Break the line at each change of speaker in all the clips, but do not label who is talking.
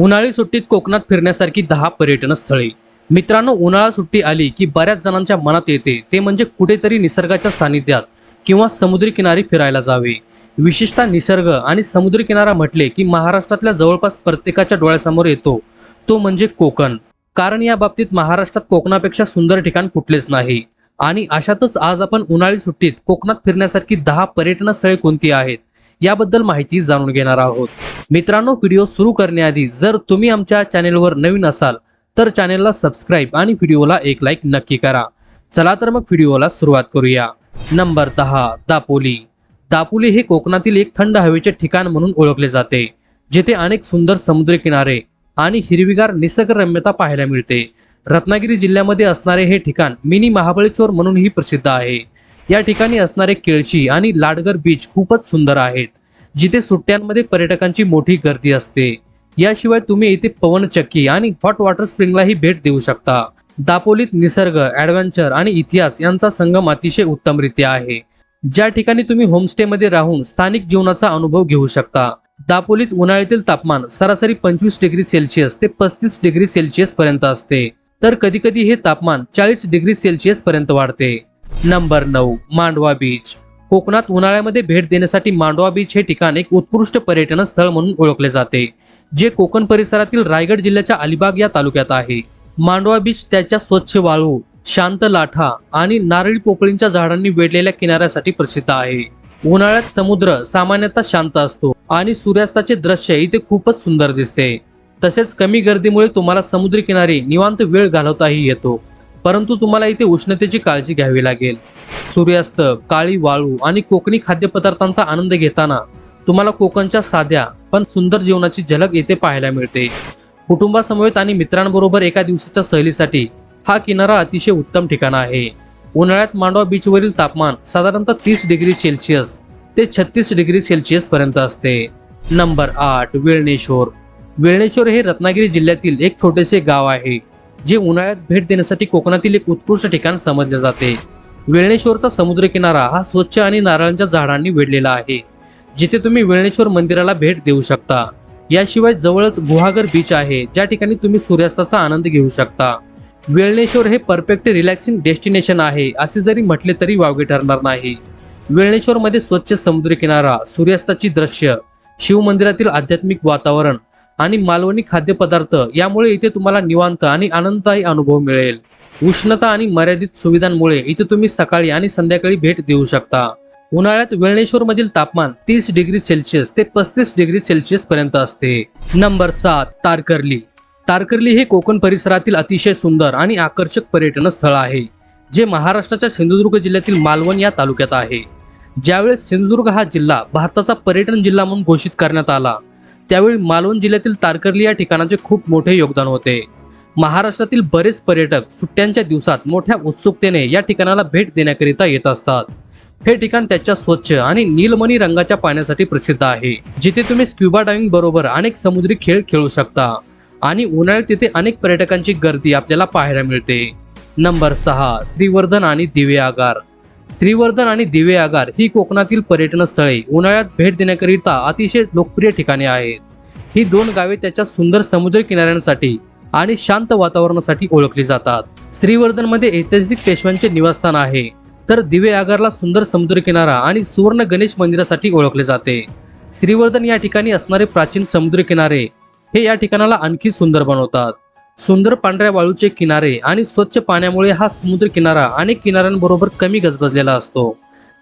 उन्हाळी सुट्टीत कोकणात फिरण्यासारखी दहा पर्यटन स्थळे. मित्रांनो उन्हाळा सुट्टी आली की बऱ्याच जणांच्या मनात येते ते म्हणजे कुठेतरी निसर्गाच्या सानिध्यात किंवा समुद्री किनारी फिरायला जावे. विशेषतः निसर्ग आणि समुद्री किनारा म्हटले की महाराष्ट्रातल्या जवळपास प्रत्येकाच्या डोळ्यासमोर येतो. तो म्हणजे कोकण. कारण या बाबतीत महाराष्ट्रात कोकणापेक्षा सुंदर ठिकाण कुठलेच नाही. आणि अशातच आज आपण उन्हाळी सुट्टीत कोकणात फिरण्यासारखी दहा पर्यटन स्थळे कोणती आहेत? याबद्दल माहिती जाणून घेणार आहोत. मित्रांनो व्हिडिओ सुरू करण्याआधी जर तुम्ही आमच्या चॅनेलवर नवीन असाल तर चॅनेलला सबस्क्राईब आणि व्हिडिओला एक लाईक नक्की करा. चला तर मग व्हिडिओला सुरुवात करूया. नंबर दहा दापोली. दापोली हे कोकणातील एक थंड हवेचे ठिकाण म्हणून ओळखले जाते जिथे अनेक सुंदर समुद्र किनारे आणि हिरवीगार निसर्गरम्यता पाहायला मिळते. रत्नागिरी जिल्ह्यामध्ये असणारे हे ठिकाण मिनी महाबळेश्वर म्हणूनही प्रसिद्ध आहे. या ठिकाणी असणारे केळशी आणि लाडगर बीच खूपच सुंदर आहेत जिथे सुट्ट्यांमध्ये पर्यटकांची मोठी गर्दी असते. याशिवाय तुम्ही इथे पवनचक्की आणि हॉट वॉटर स्प्रिंगलाही भेट देऊ शकता. दापोलीत निसर्ग ॲडव्हेंचर आणि इतिहास यांचा संगम अतिशय उत्तमरित्या आहे. ज्या ठिकाणी तुम्ही होमस्टेमध्ये राहून स्थानिक जीवनाचा अनुभव घेऊ शकता. दापोलीत उन्हाळ्यातील तापमान सरासरी पंचवीस डिग्री सेल्सिअस ते पस्तीस डिग्री सेल्सिअस पर्यंत असते. तर कधीकधी हे तापमान चाळीस डिग्री सेल्सिअस पर्यंत वाढते. नंबर नऊ मांडवा बीच. कोकणात उन्हाळ्यामध्ये भेट देण्यासाठी मांडवा बीच हे ठिकाण एक उत्कृष्ट पर्यटन स्थळ म्हणून ओळखले जाते जे कोकण परिसरातील रायगड जिल्ह्याच्या अलिबाग या तालुक्यात आहे. मांडवा बीच त्याच्या स्वच्छ वाळू शांत लाठा आणि नारळी पोकळींच्या झाडांनी वेढलेल्या किनाऱ्यासाठी प्रसिद्ध आहे. उन्हाळ्यात समुद्र सामान्यतः शांत असतो आणि सूर्यास्ताचे दृश्य इथे खूपच सुंदर दिसते. तसेच कमी गर्दीमुळे तुम्हाला समुद्री किनारी निवांत वेळ घालवताही येतो. परंतु तुम्हाला इथे उष्णतेची काळजी घ्यावी लागेल. सूर्यास्त काळी वाळू आणि कोकणी खाद्यपदार्थांचा आनंद घेताना तुम्हाला कोकणच्या साध्या पण सुंदर जीवनाची झलक येथे पाहायला मिळते. कुटुंबासमवेत आणि मित्रांबरोबर एका दिवसाच्या सहलीसाठी हा किनारा अतिशय उत्तम ठिकाण आहे. उन्हाळ्यात मांडवा बीचवरील तापमान साधारणतः तीस डिग्री सेल्सिअस ते छत्तीस डिग्री सेल्सिअस पर्यंत असते. नंबर आठ वेळणेश्वर. वेळणेश्वर हे रत्नागिरी जिल्ह्यातील एक छोटेसे गाव आहे. जे उन्हाळ्यात भेट देण्यासाठी कोकणातील एक उत्कृष्ट ठिकाण समजले जाते. वेळणेश्वरचा समुद्र किनारा हा स्वच्छ आणि नारळांच्या झाडांनी वेढलेला आहे. जिथे तुम्ही वेळणेश्वर मंदिराला भेट देऊ शकता. याशिवाय जवळच गुहागर बीच आहे ज्या ठिकाणी तुम्ही सूर्यास्ताचा आनंद घेऊ शकता. वेळणेश्वर हे परफेक्ट रिलॅक्सिंग डेस्टिनेशन आहे असे जरी म्हटले तरी वावगे ठरणार नाही. वेळणेश्वरमध्ये स्वच्छ समुद्र किनारा सूर्यास्ताची दृश्य शिवमंदिरातील आध्यात्मिक वातावरण आणि मालवणी खाद्यपदार्थ यामुळे इथे तुम्हाला निवांत आणि आनंददायी अनुभव मिळेल. उष्णता आणि मर्यादित सुविधांमुळे इथे तुम्ही सकाळी आणि संध्याकाळी भेट देऊ शकता. उन्हाळ्यात वेळणेश्वर मधील तापमान तीस डिग्री सेल्सिअस ते पस्तीस डिग्री सेल्सिअस पर्यंत असते. नंबर सात तारकर्ली. तारकर्ली हे कोकण परिसरातील अतिशय सुंदर आणि आकर्षक पर्यटन स्थळ आहे जे महाराष्ट्राच्या सिंधुदुर्ग जिल्ह्यातील मालवण या तालुक्यात आहे. ज्यावेळेस सिंधुदुर्ग हा जिल्हा भारताचा पर्यटन जिल्हा म्हणून घोषित करण्यात आला त्यावेळी मालवण जिल्ह्यातील तारकर्ली या ठिकाणाचे खूप मोठे योगदान होते. महाराष्ट्रातील बरेच पर्यटक सुट्ट्यांच्या दिवसात मोठ्या उत्सुकतेने या ठिकाणाला भेट देण्याकरिता येत असतात. हे ठिकाण त्याच्या स्वच्छ आणि नीलमणी रंगाच्या पाण्यासाठी प्रसिद्ध आहे. जिथे तुम्ही स्क्युबा डायव्हिंग बरोबर अनेक समुद्री खेळ खेळू शकता आणि उन्हाळ्यात तिथे अनेक पर्यटकांची गर्दी आपल्याला पाहायला मिळते. नंबर सहा श्रीवर्धन आणि दिवे आगार. श्रीवर्धन आणि दिवे आगार ही कोकणातील पर्यटन स्थळे उन्हाळ्यात भेट देण्याकरिता अतिशय लोकप्रिय ठिकाणे आहेत. ही दोन गावे त्याच्या सुंदर समुद्र किनाऱ्यांसाठी आणि शांत वातावरणासाठी ओळखली जातात. श्रीवर्धनमध्ये ऐतिहासिक पेशव्यांचे निवासस्थान आहे. तर दिवे आगारला सुंदर समुद्र किनारा आणि सुवर्ण गणेश मंदिरासाठी ओळखले जाते. श्रीवर्धन या ठिकाणी असणारे प्राचीन समुद्र किनारे हे या ठिकाणाला आणखी सुंदर बनवतात. सुंदर पांढऱ्या वाळूचे किनारे आणि स्वच्छ पाण्यामुळे हा समुद्र किनारा अनेक किनाऱ्यांबरोबर कमी गजबजलेला असतो.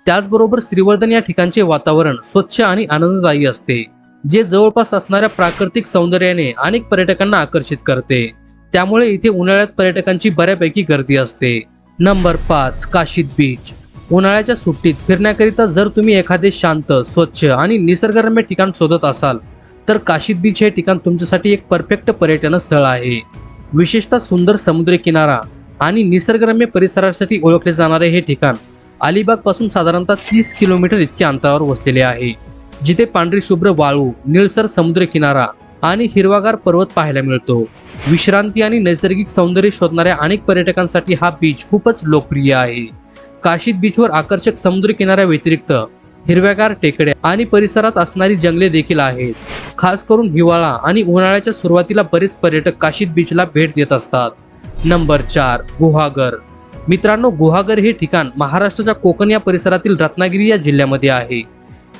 त्याचबरोबर श्रीवर्धन या ठिकाणचे वातावरण स्वच्छ आणि आनंददायी असते जे जवळपास असणाऱ्या प्राकृतिक सौंदर्याने अनेक पर्यटकांना आकर्षित करते. त्यामुळे इथे उन्हाळ्यात पर्यटकांची बऱ्यापैकी गर्दी असते. नंबर पाच काशीद बीच. उन्हाळ्याच्या सुट्टीत फिरण्याकरिता जर तुम्ही एखादे शांत स्वच्छ आणि निसर्गरम्य ठिकाण शोधत असाल तर काशीद बीच हे ठिकाण तुमच्यासाठी एक परफेक्ट पर्यटन स्थळ आहे. विशेषतः सुंदर समुद्री किनारा आणि निसर्गरम्य परिसरासाठी ओळखले जाणारे हे ठिकाण अलिबागपासून साधारणतः तीस किलोमीटर इतक्या अंतरावर वसलेले आहे जिथे पांढरी शुभ्र वाळू निळसर समुद्र किनारा आणि हिरवागार पर्वत पाहायला मिळतो. विश्रांती आणि नैसर्गिक सौंदर्य शोधणाऱ्या अनेक पर्यटकांसाठी हा बीच खूपच लोकप्रिय आहे. काशीद बीचवर आकर्षक समुद्र किनाऱ्या व्यतिरिक्त हिरव्यागार टेकड्या आणि परिसरात असणारी जंगले देखील आहेत. खास करून हिवाळा आणि उन्हाळ्याच्या सुरुवातीला बरेच पर्यटक काशीद बीचला भेट देत असतात. नंबर चार गुहागर. मित्रांनो गुहागर हे ठिकाण महाराष्ट्राच्या कोकण या परिसरातील रत्नागिरी या जिल्ह्यामध्ये आहे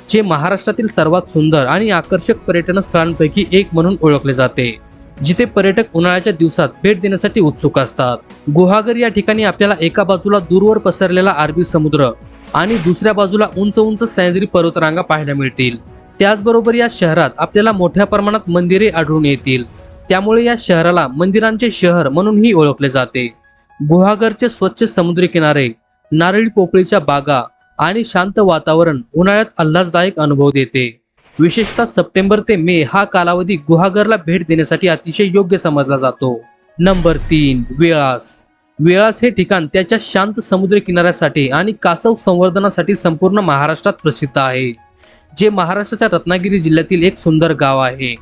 जे महाराष्ट्रातील सर्वात सुंदर आणि आकर्षक पर्यटन स्थळांपैकी एक म्हणून ओळखले जाते. जिथे पर्यटक उन्हाळ्याच्या दिवसात भेट देण्यासाठी उत्सुक असतात. गुहागर या ठिकाणी आपल्याला एका बाजूला दूरवर पसरलेला अरबी समुद्र आणि दुसऱ्या बाजूला उंच उंच सह्याद्री पर्वतरांगा पाहायला मिळतील. त्याचबरोबर या शहरात आपल्याला मोठ्या प्रमाणात मंदिरे आढळून येतील. त्यामुळे या शहराला मंदिरांचे शहर म्हणूनही ओळखले जाते. गुहागरचे स्वच्छ समुद्री किनारे नारळी पोपळीच्या बागा आणि शांत वातावरण उन्हाळ्यात आल्हाददायक अनुभव देते. विशेषतः सप्टेंबर ते मे हा कालावधी गुहागरला भेट देण्यासाठी अतिशय योग्य समजला जातो. नंबर तीन वेळास. वेळास हे ठिकाण त्याच्या शांत समुद्र किनाऱ्यासाठी आणि कासव संवर्धनासाठी संपूर्ण महाराष्ट्रात प्रसिद्ध आहे जे महाराष्ट्राच्या रत्नागिरी जिल्ह्यातील एक सुंदर गाव आहे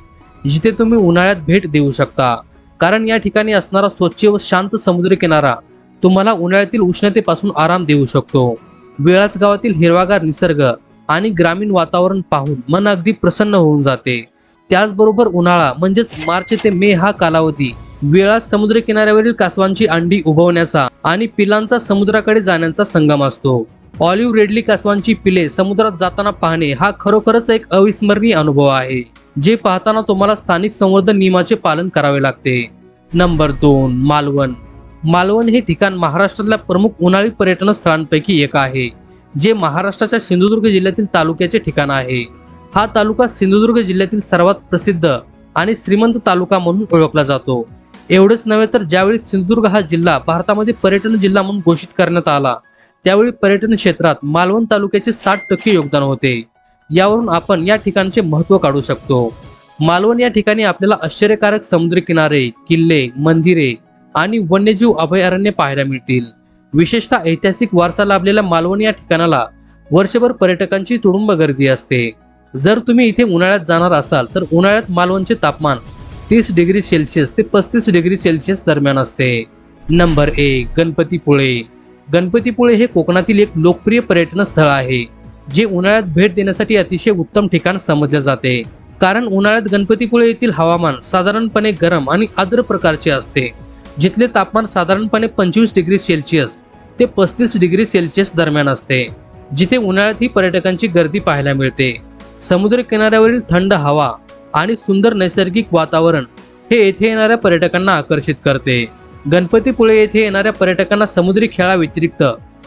जिथे तुम्ही उन्हाळ्यात भेट देऊ शकता. कारण या ठिकाणी असणारा स्वच्छ व शांत समुद्र किनारा तुम्हाला उन्हाळ्यातील उष्णतेपासून आराम देऊ शकतो. वेळास गावातील हिरवागार निसर्ग आणि ग्रामीण वातावरण पाहून मन अगदी प्रसन्न होऊन जाते. त्याचबरोबर उन्हाळा म्हणजेच मार्च ते मे हा कालावधी वेळा समुद्र किनाऱ्यावरील कासवांची अंडी उभवण्याचा आणि पिलांचा समुद्राकडे जाण्याचा संगम असतो. ऑलिव्ह रेडली कासवांची पिले समुद्रात जाताना पाहणे हा खरोखरच एक अविस्मरणीय अनुभव आहे जे पाहताना तुम्हाला स्थानिक संवर्धन नियमाचे पालन करावे लागते. नंबर दोन मालवण. मालवण हे ठिकाण महाराष्ट्रातल्या प्रमुख उन्हाळी पर्यटन स्थळांपैकी एक आहे. जे महाराष्ट्राच्या सिंधुदुर्ग जिल्ह्यातील तालुक्याचे ठिकाण आहे. हा तालुका सिंधुदुर्ग जिल्ह्यातील सर्वात प्रसिद्ध आणि श्रीमंत तालुका म्हणून ओळखला जातो. एवढेच नव्हे तर ज्यावेळी सिंधुदुर्ग हा जिल्हा भारतामध्ये पर्यटन जिल्हा म्हणून घोषित करण्यात आला त्यावेळी पर्यटन क्षेत्रात मालवण तालुक्याचे साठ टक्के योगदान होते. यावरून आपण या ठिकाणचे महत्त्व काढू शकतो. मालवण या ठिकाणी आपल्याला आश्चर्यकारक समुद्र किनारे किल्ले मंदिरे आणि वन्यजीव अभयारण्य पाहायला मिळतील. विशेषतः ऐतिहासिक वारसा लाभलेल्या मालवण या ठिकाणाला वर्षभर पर्यटकांची तुडुंब गर्दी असते. जर तुम्ही इथे उन्हाळ्यात जाणार असाल तर उन्हाळ्यात मालवणचे तापमान तीस डिग्री सेल्सिअस ते पस्तीस डिग्री सेल्सिअस दरम्यान असते. नंबर एक गणपतीपुळे गणपतीपुळे हे कोकणातील एक लोकप्रिय पर्यटन स्थळ आहे जे उन्हाळ्यात भेट देण्यासाठी अतिशय उत्तम ठिकाण समजले जाते. कारण उन्हाळ्यात गणपतीपुळे येथील हवामान साधारणपणे गरम आणि आर्द्र प्रकारचे असते जिथले तापमान साधारणपणे पंचवीस डिग्री सेल्सिअस ते पस्तीस डिग्री सेल्सिअस दरम्यान असते जिथे उन्हाळ्यात ही पर्यटकांची गर्दी पाहायला मिळते. समुद्र किनाऱ्यावरील थंड हवा आणि सुंदर नैसर्गिक वातावरण हे येथे येणाऱ्या पर्यटकांना आकर्षित करते. गणपतीपुळे येथे येणाऱ्या पर्यटकांना समुद्री खेळाव्यतिरिक्त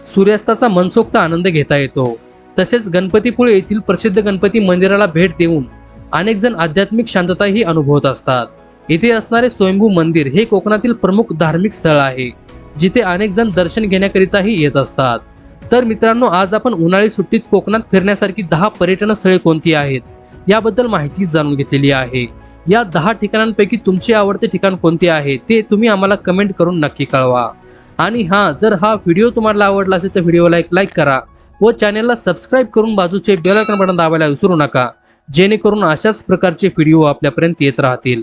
सूर्यास्ताचा मनसोक्त आनंद घेता येतो. तसेच गणपतीपुळे येथील प्रसिद्ध गणपती मंदिराला भेट देऊन अनेक जण आध्यात्मिक शांतताही अनुभवत असतात. येथे असणारे स्वयंभू मंदिर हे कोकणातील प्रमुख धार्मिक स्थळ आहे. जिथे अनेक जण दर्शन घेण्याकरिताही येत असतात. तर मित्रांनो आज आपण उन्हाळी सुट्टीत कोकणात फिरण्यासारखी दहा पर्यटन स्थळे कोणती आहेत? याबद्दल माहिती जाणून घेतलेली आहे. या दहा ठिकाणांपैकी तुमचे आवडते ठिकाण कोणते आहे? ते तुम्ही आम्हाला कमेंट करून नक्की कळवा. आणि हां जर हा व्हिडिओ तुम्हाला आवडला असेल तर व्हिडिओला एक लाईक करा व चॅनलला सबस्क्राईब करून बाजूचे बेलायकन बटन दाबायला विसरू नका. जेणेकरून अशाच प्रकारचे व्हिडिओ आपल्यापर्यंत येत राहतील.